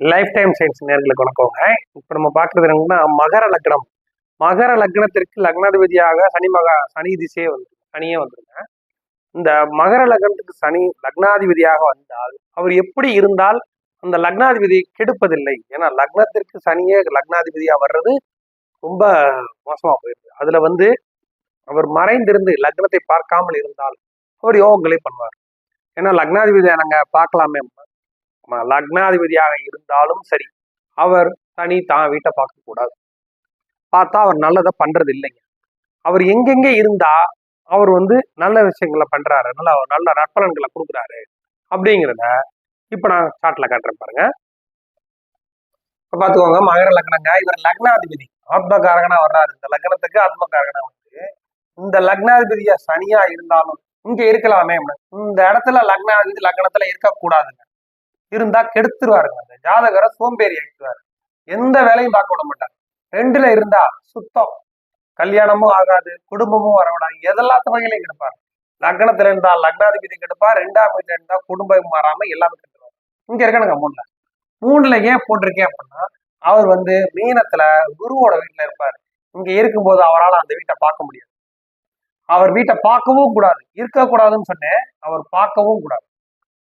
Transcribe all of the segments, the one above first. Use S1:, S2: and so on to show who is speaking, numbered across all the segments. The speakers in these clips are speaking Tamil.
S1: லைஃப் டைம் சயின்ஸ் நேர்களுக்கு வணக்கங்க இப்போ நம்ம பார்க்குறது என்னன்னா மகர லக்னம். மகர லக்னத்திற்கு லக்னாதிபதியாக சனி மகா சனி திசையே வந்து சனியே வந்துருங்க. இந்த மகர லக்னத்துக்கு சனி லக்னாதிபதியாக வந்தால் அவர் எப்படி இருந்தால் அந்த லக்னாதிபதி கெடுப்பதில்லை. ஏன்னா லக்னத்திற்கு சனியே லக்னாதிபதியாக வர்றது ரொம்ப மோசமா போயிடுது அதுல வந்து அவர் மறைந்திருந்து லக்னத்தை பார்க்காமல் இருந்தால் அவர் யோகங்களை பண்ணுவார். ஏன்னா லக்னாதிபதியை நாங்கள் பார்க்கலாமே. லக்னாதிபதியாக இருந்தாலும் சரி அவர் தனி தான் வீட்டை பார்க்க கூடாது. பார்த்தா அவர் நல்லதை பண்றது இல்லைங்க அவர் எங்கெங்க இருந்தா அவர் வந்து நல்ல விஷயங்களை பண்றாரு நல்ல நல்ல நற்பலன்களை கொடுக்குறாரு அப்படிங்கிறத இப்ப நான் சாட்ல காட்டுறேன் பாருங்க. பாத்துக்கோங்க மகர லக்னங்க இவர் லக்னாதிபதி. ஆத்மகாரகனா வர்றாரு. இந்த லக்னத்துக்கு ஆத்மகாரகனா வந்து இந்த லக்னாதிபதியா சனியா இருந்தாலும் இங்க இருக்கலாமே. இந்த இடத்துல லக்னாதிபதி லக்னத்துல இருக்கக்கூடாதுங்க. இருந்தா கெடுத்துருவாருங்க. அந்த ஜாதகரை சோம்பேறி ஆக்கிடுவாரு. எந்த வேலையும் பார்க்க விட மாட்டார். ரெண்டுல இருந்தா சுத்தம். கல்யாணமும் ஆகாது குடும்பமும் வரவிடாது எதெல்லாத்த வகையிலையும் கெடுப்பார். லக்னத்துல இருந்தா லக்னாதிபதி கெடுப்பார் ரெண்டாம் வீட்டுல இருந்தா குடும்பம் மாறாம எல்லாமே கெடுத்துருவார். இங்க இருக்கணுங்க மூணுல மூணுல ஏன் போட்டிருக்கேன் அப்படின்னா அவர் வந்து மீனத்துல குருவோட வீட்டுல இருப்பார். இங்க இருக்கும்போது அவரால் அந்த வீட்டை பார்க்க முடியாது. அவர் வீட்டை பார்க்கவும் கூடாது. இருக்கக்கூடாதுன்னு சொன்னேன். அவர் பார்க்கவும் கூடாது.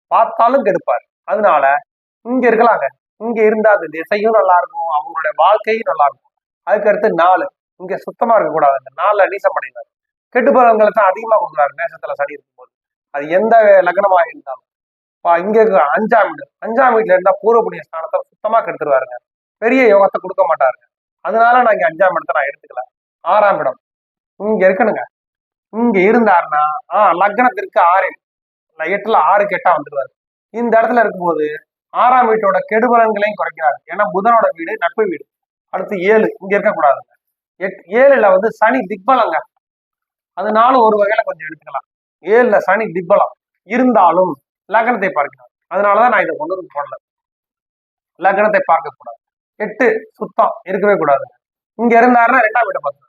S1: பார்த்தாலும் கெடுப்பார். அதனால இங்க இருக்கலாங்க. இங்க இருந்தா அந்த திசையும் நல்லா இருக்கும் அவங்களுடைய வாழ்க்கையும் நல்லா இருக்கும் அதுக்கடுத்து நாலு. இங்க சுத்தமா இருக்க கூடாது அந்த நாலுல நீசம் கெட்டு கெட்டுப்பதங்களை தான் அதிகமா கொடுக்குறாரு நேசத்துல சனி இருக்கும்போது. அது எந்த லக்னமாக இருந்தாலும். பா- இங்க இருக்க அஞ்சாம் வீடு. அஞ்சாம் வீட்டுல இருந்தா பூர்வ புண்ணிய ஸ்தானத்தை சுத்தமா கெடுத்துருவாருங்க. பெரிய யோகத்தை கொடுக்க மாட்டாருங்க. அதனால நான் இங்க அஞ்சாம் இடத்தை நான் எடுத்துக்கல. ஆறாம் இடம். இங்க இருக்கணுங்க. இங்க இருந்தாருன்னா ஆஹ் லக்னத்திற்கு ஆறு எட்டுல ஆறு கெட்டா வந்துடுவாரு இந்த இடத்துல இருக்கும்போது ஆறாம் வீட்டோட கெடுபலன்களையும் குறைக்கிறாரு. ஏன்னா புதனோட வீடு நட்பு வீடு. அடுத்து ஏழு இங்க இருக்கக்கூடாதுங்க. எட் ஏழுல வந்து சனி திக்பலங்க. அதனால ஒரு வகையில கொஞ்சம் எடுத்துக்கலாம். ஏழுல சனி திக்பலம். இருந்தாலும் லக்னத்தை பார்க்கிறார். அதனாலதான் நான் இதை கொண்டு வந்து போடல. லக்னத்தை பார்க்க கூடாது. எட்டு சுத்தம். இருக்கவே கூடாதுங்க இங்க இருந்தாருன்னா ரெண்டாம் வீட்டை பார்த்து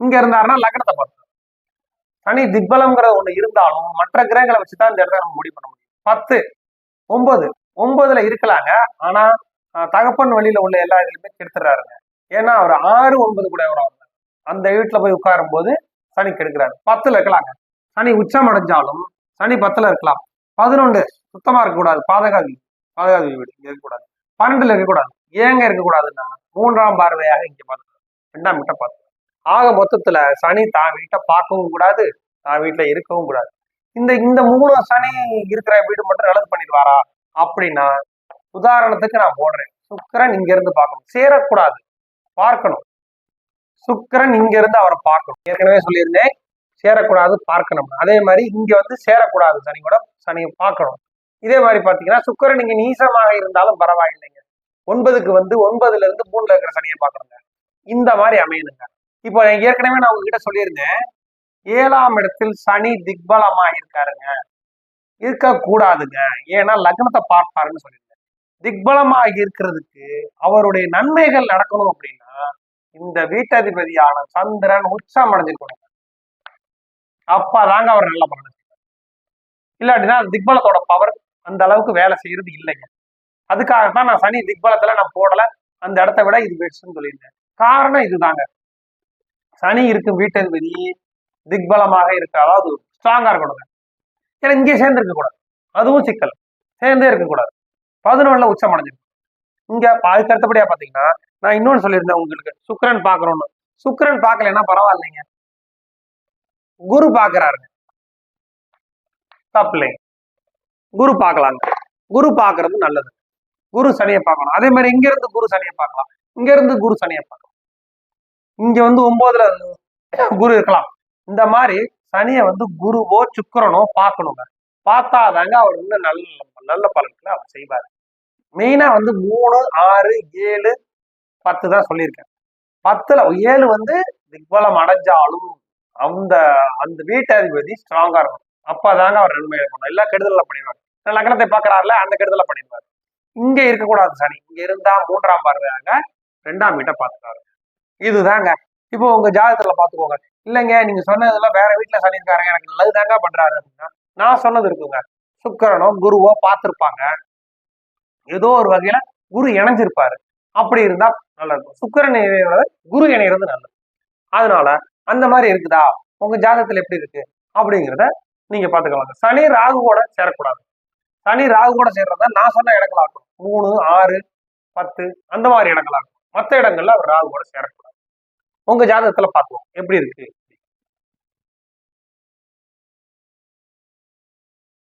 S1: இங்க இருந்தாருன்னா லக்னத்தை பார்த்து சனி திக்பலம்ங்கிறது ஒண்ணு இருந்தாலும் மற்ற கிரகங்களை வச்சுதான் இந்த இடத்த நம்ம முடிவு பண்ண முடியும். பத்து ஒன்பது. ஒன்பதுல இருக்கலாங்க. ஆனா தகப்பன் வழியில உள்ள எல்லா இதுலையுமே கெடுத்துறாருங்க. ஏன்னா அவர் ஆறு ஒன்பது கூட வரும் அந்த வீட்டுல போய் உட்காரும் போது சனி கெடுக்கிறாரு. பத்துல இருக்கலாங்க. சனி உச்சம் அடைஞ்சாலும் சனி பத்துல இருக்கலாம். பதினொன்று சுத்தமா இருக்கக்கூடாது. பாதகாதி பாதகாதி வீடு. இங்க இருக்கக்கூடாது. பன்னெண்டுல இருக்கக்கூடாது. ஏங்க இருக்கக்கூடாதுன்னா மூன்றாம் பார்வையாக இங்க பார்த்து ரெண்டாம் கிட்ட பார்த்து ஆக மொத்தத்துல சனி தான் வீட்டை பார்க்கவும் கூடாது தான் வீட்டுல இருக்கவும் கூடாது. இந்த இந்த மூணு சனி இருக்கிற வீடு மட்டும் நல்லது பண்ணிடுவாரா அப்படின்னா உதாரணத்துக்கு நான் போடுறேன். சுக்கரன் இங்க இருந்து பார்க்கணும். சேரக்கூடாது. பார்க்கணும். சுக்கரன் இங்க இருந்து அவரை பார்க்கணும். ஏற்கனவே சொல்லியிருந்தேன். சேரக்கூடாது பார்க்கணும். அதே மாதிரி இங்க வந்து சேரக்கூடாது. சனி கூட சனியை பார்க்கணும். இதே மாதிரி பாத்தீங்கன்னா சுக்கரன் இங்க நீசமாக இருந்தாலும் பரவாயில்லைங்க. ஒன்பதுக்கு வந்து ஒன்பதுல இருந்து மூணுல இருக்கிற சனியை பார்க்கணுங்க. இந்த மாதிரி அமையணுங்க. இப்போ ஏற்கனவே நான் உங்ககிட்ட சொல்லியிருந்தேன். ஏழாம் இடத்தில் சனி திக்பலமா இருக்காருங்க இருக்கக்கூடாதுங்க. ஏன்னா லக்னத்தை பார்ப்பாருன்னு சொல்லியிருந்தேன் திக்பலமாக இருக்கிறதுக்கு அவருடைய நன்மைகள் நடக்கணும் அப்படின்னா இந்த வீட்டதிபதியான சந்திரன் உச்சம் அடைஞ்சிருக்கணும். அப்பதாங்க அவர் நல்ல பலன் செய்வார். இல்லாட்டினா திக்பலத்தோட பவர் அந்த அளவுக்கு வேலை செய்யறது இல்லைங்க. அதுக்காகத்தான் நான் சனி திக்பலத்துல நான் போடல. அந்த இடத்த விட இது பெஸ்ட்னு சொல்லியிருந்தேன். காரணம் இதுதாங்க. சனி இருக்கும் வீட்டதிபதி திக்பலமாக இருக்க அதாவது ஸ்ட்ராங்கா இருக்கணுங்க ஏன்னா இங்கே சேர்ந்து இருக்கக்கூடாது அதுவும் சிக்கல். சேர்ந்தே இருக்கக்கூடாது. பதினொன்னுல உச்சம் அடைஞ்சிருக்கும் இங்க அதுக்கு அடுத்தபடியா பாத்தீங்கன்னா நான் இன்னொன்னு சொல்லியிருந்தேன் உங்களுக்கு. சுக்கரன் பாக்குறோம்னு சுக்கரன் பார்க்கலன்னா பரவாயில்லைங்க. குரு பாக்குறாருங்க தப்பில்லைங்க குரு பார்க்கலாங்க. குரு பாக்குறது நல்லது. குரு சனியை பார்க்கலாம் அதே மாதிரி இங்க இருந்து குரு சனியை பார்க்கலாம். இங்க இருந்து குரு சனியை பார்க்கலாம். இங்க வந்து ஒன்பதுல குரு இருக்கலாம். இந்த மாதிரி சனியை வந்து குருவோ சுக்கரனோ பார்க்கணுங்க. பார்த்தாதாங்க அவர் வந்து நல்ல நல்ல பலன்களை அவர் செய்வார். மெயினா வந்து மூணு ஆறு ஏழு பத்து தான் சொல்லியிருக்கேன். பத்துல ஏழு வந்து திக்பலம் அடைஞ்சாலும் அந்த அந்த வீட்டாதிபதி ஸ்ட்ராங்கா இருக்கும் அப்பதாங்க அவர் நன்மையை பண்ணும் எல்லா கெடுதல பண்ணிடுவார். லக்னத்தை பார்க்கறாருல அந்த கெடுதல பண்ணிடுவார். இங்க இருக்கக்கூடாது சனி. இங்க இருந்தா மூன்றாம் பார்வையாக ரெண்டாம் வீட்டை பார்த்துட்டாரு. இதுதாங்க இப்போ உங்க ஜாதகத்துல பாத்துக்கோங்க. இல்லைங்க நீங்க சொன்னதெல்லாம் வேற வீட்டுல சனி எனக்கு நல்லது தாங்க பண்றாரு அப்படின்னா நான் சொன்னது இருக்குங்க. சுக்கரனோ குருவோ பார்த்துருப்பாங்க ஏதோ ஒரு வகையில குரு இணைஞ்சிருப்பாரு. அப்படி இருந்தா நல்லா இருக்கும் சுக்கரன் இணைவது குரு இணைகிறது நல்லது. அதனால அந்த மாதிரி இருக்குதா? உங்க ஜாதகத்துல எப்படி இருக்கு? அப்படிங்கிறத நீங்க பாத்துக்கலாம் சனி ராகு கூட சேரக்கூடாது. சனி ராகு கூட சேர்றதா நான் சொன்ன இடங்களா இருக்கணும் மூணு ஆறு பத்து அந்த மாதிரி இடங்களாக இருக்கும் மற்ற இடங்கள்ல அவர் ராகு கூட சேரக்கூடாது. உங்க ஜாதகத்துல பார்க்கலாம். எப்படி இருக்கு?